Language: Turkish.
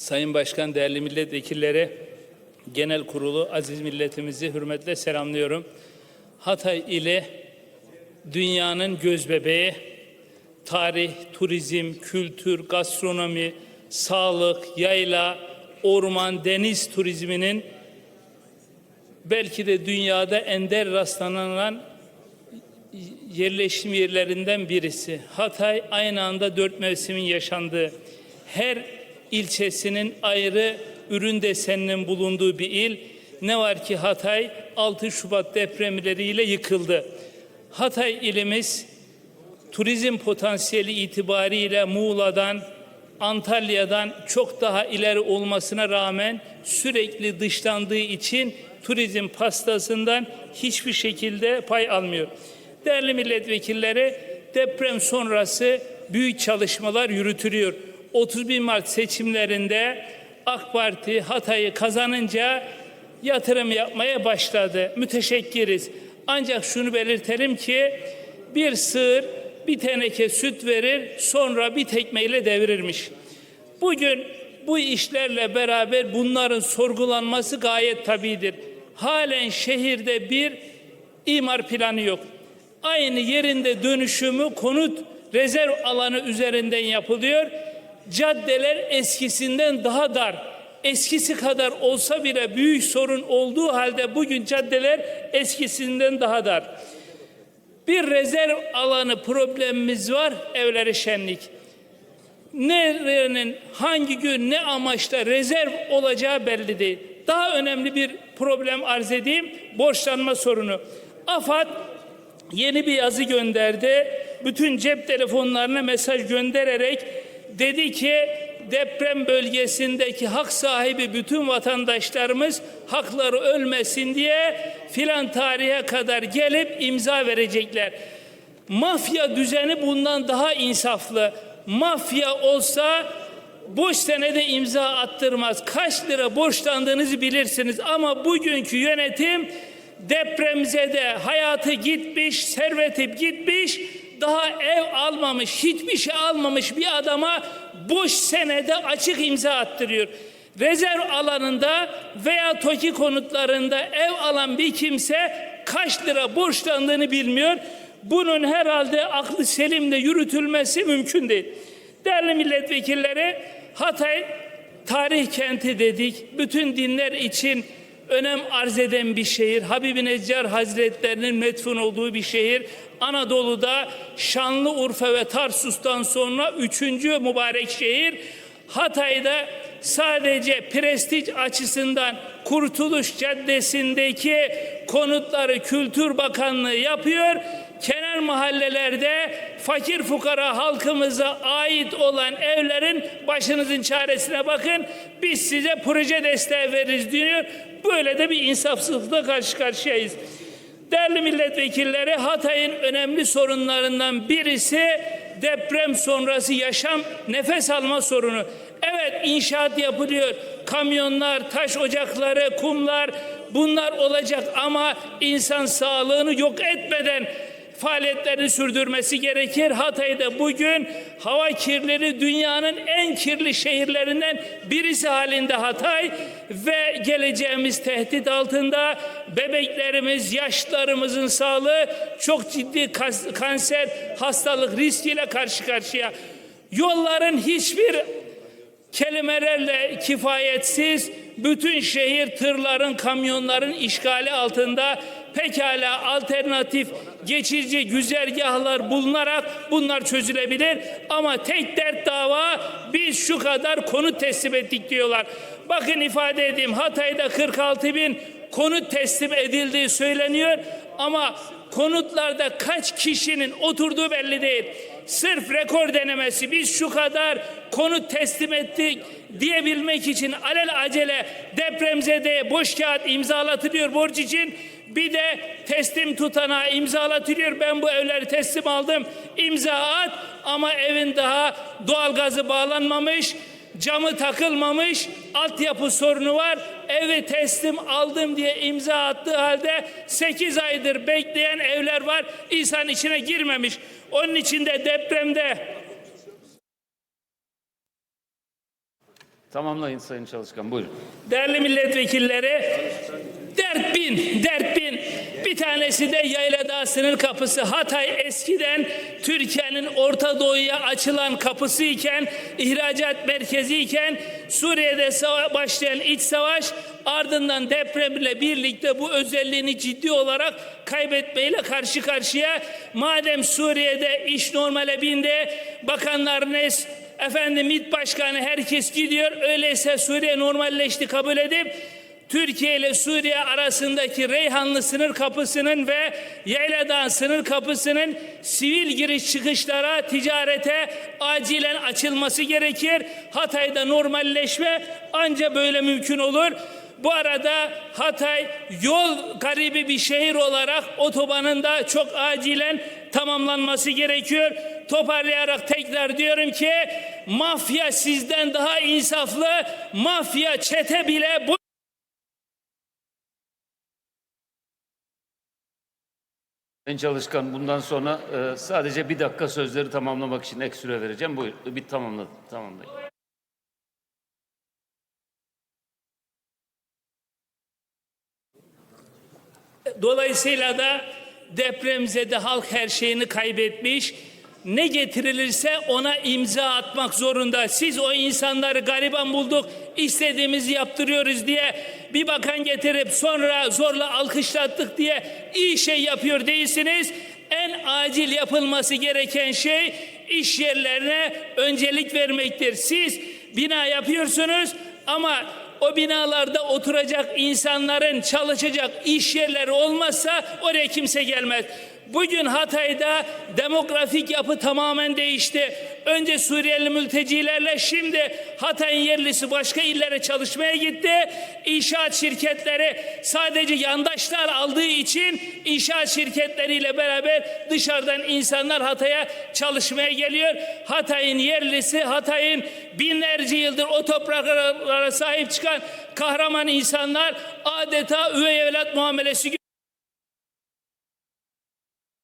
Sayın Başkan, değerli milletvekilleri, genel kurulu, aziz milletimizi hürmetle selamlıyorum. Hatay ile dünyanın gözbebeği, tarih, turizm, kültür, gastronomi, sağlık, yayla, orman, deniz turizminin belki de dünyada ender rastlanan yerleşim yerlerinden birisi. Hatay aynı anda dört mevsimin yaşandığı, her ilçesinin ayrı ürün deseninin bulunduğu bir il. Ne var ki Hatay 6 Şubat depremleriyle yıkıldı. Hatay ilimiz turizm potansiyeli itibariyle Muğla'dan, Antalya'dan çok daha ileri olmasına rağmen sürekli dışlandığı için turizm pastasından hiçbir şekilde pay almıyor. Değerli milletvekilleri deprem sonrası büyük çalışmalar yürütülüyor. 31 Mart seçimlerinde AK Parti Hatay'ı kazanınca yatırım yapmaya başladı. Müteşekkiriz. Ancak şunu belirtelim ki bir sığır bir teneke süt verir sonra bir tekmeyle devirirmiş. Bugün bu işlerle beraber bunların sorgulanması gayet tabidir. Halen şehirde bir imar planı yok. Aynı yerinde dönüşümü konut rezerv alanı üzerinden yapılıyor. Caddeler eskisinden daha dar. Eskisi kadar olsa bile büyük sorun olduğu halde bugün caddeler eskisinden daha dar. Bir rezerv alanı problemimiz var. Evleri şenlik. Nerenin hangi gün ne amaçla rezerv olacağı belli değil. Daha önemli bir problem arz edeyim. Borçlanma sorunu. AFAD yeni bir yazı gönderdi. Bütün cep telefonlarına mesaj göndererek dedi ki deprem bölgesindeki hak sahibi bütün vatandaşlarımız hakları ölmesin diye filan tarihe kadar gelip imza verecekler. Mafya düzeni bundan daha insaflı. Mafya olsa boş senede imza attırmaz. Kaç lira borçlandığınızı bilirsiniz ama bugünkü yönetim depremzede hayatı gitmiş, serveti gitmiş, daha ev almamış, hiçbir şey almamış bir adama boş senede açık imza attırıyor. Rezerv alanında veya TOKİ konutlarında ev alan bir kimse kaç lira borçlandığını bilmiyor. Bunun herhalde aklı selimle yürütülmesi mümkün değil. Değerli milletvekilleri Hatay tarih kenti dedik. Bütün dinler için önem arz eden bir şehir. Habibi Neccar Hazretlerinin metfun olduğu bir şehir. Anadolu'da Şanlıurfa ve Tarsus'tan sonra üçüncü mübarek şehir. Hatay'da sadece prestij açısından Kurtuluş Caddesi'ndeki konutları Kültür Bakanlığı yapıyor. Kenar mahallelerde fakir fukara halkımıza ait olan evlerin başınızın çaresine bakın. Biz size proje desteği veririz diyor. Böyle de bir insafsızlıkla karşı karşıyayız. Değerli milletvekilleri Hatay'ın önemli sorunlarından birisi deprem sonrası yaşam nefes alma sorunu. Evet inşaat yapılıyor. Kamyonlar, taş ocakları, kumlar bunlar olacak ama insan sağlığını yok etmeden faaliyetlerini sürdürmesi gerekir. Hatay'da bugün hava kirleri dünyanın en kirli şehirlerinden birisi halinde Hatay ve geleceğimiz tehdit altında bebeklerimiz, yaşlılarımızın sağlığı çok ciddi kanser hastalık riskiyle karşı karşıya. Yolların hiçbir kelimelerle kifayetsiz bütün şehir tırların, kamyonların işgali altında pekala alternatif geçici güzergahlar bulunarak bunlar çözülebilir. Ama tek dert dava biz şu kadar konut teslim ettik diyorlar. Bakın ifade edeyim Hatay'da 46 bin konut teslim edildiği söyleniyor ama konutlarda kaç kişinin oturduğu belli değil. Sırf rekor denemesi biz şu kadar konut teslim ettik diyebilmek için alel acele depremzede boş kağıt imzalatılıyor borç için bir de teslim tutana imzalatılıyor. Ben bu evleri teslim aldım. İmza at ama evin daha doğalgazı bağlanmamış camı takılmamış, altyapı sorunu var. Evi teslim aldım diye imza attığı halde 8 aydır bekleyen evler var. İnsan içine girmemiş. Onun için de depremde Tamamlayın Sayın Çalışkan. Buyurun. Değerli milletvekilleri, dert bin, dert tanesi de Yayladağ sınır kapısı. Hatay eskiden Türkiye'nin Orta Doğu'ya açılan kapısı iken, ihracat merkezi iken Suriye'de başlayan iç savaş ardından depremle birlikte bu özelliğini ciddi olarak kaybetmeyle karşı karşıya. Madem Suriye'de iş normale bindi, bakanlarınız Efendim MİT Başkanı herkes gidiyor. Öyleyse Suriye normalleşti kabul edip Türkiye ile Suriye arasındaki Reyhanlı sınır kapısının ve Yayladağ sınır kapısının sivil giriş çıkışlara, ticarete acilen açılması gerekir. Hatay'da normalleşme anca böyle mümkün olur. Bu arada Hatay yol garibi bir şehir olarak otobanın da çok acilen tamamlanması gerekiyor. Toparlayarak tekrar diyorum ki mafya sizden daha insaflı, mafya çete bile bu Sayın Çalışkan bundan sonra e, sadece bir dakika sözleri tamamlamak için ek süre vereceğim. Buyur. Bir tamamla, tamamlayın. Dolayısıyla da depremzede halk her şeyini kaybetmiş. Ne getirilirse ona imza atmak zorunda. Siz o insanları gariban bulduk, istediğimizi yaptırıyoruz diye bir bakan getirip sonra zorla alkışlattık diye iyi şey yapıyor değilsiniz. En acil yapılması gereken şey iş yerlerine öncelik vermektir. Siz bina yapıyorsunuz ama o binalarda oturacak insanların çalışacak iş yerleri olmazsa oraya kimse gelmez. Bugün Hatay'da demografik yapı tamamen değişti. Önce Suriyeli mültecilerle şimdi Hatay'ın yerlisi başka illere çalışmaya gitti. İnşaat şirketleri sadece yandaşlar aldığı için inşaat şirketleriyle beraber dışarıdan insanlar Hatay'a çalışmaya geliyor. Hatay'ın yerlisi, Hatay'ın binlerce yıldır o topraklara sahip çıkan kahraman insanlar adeta üvey evlat muamelesi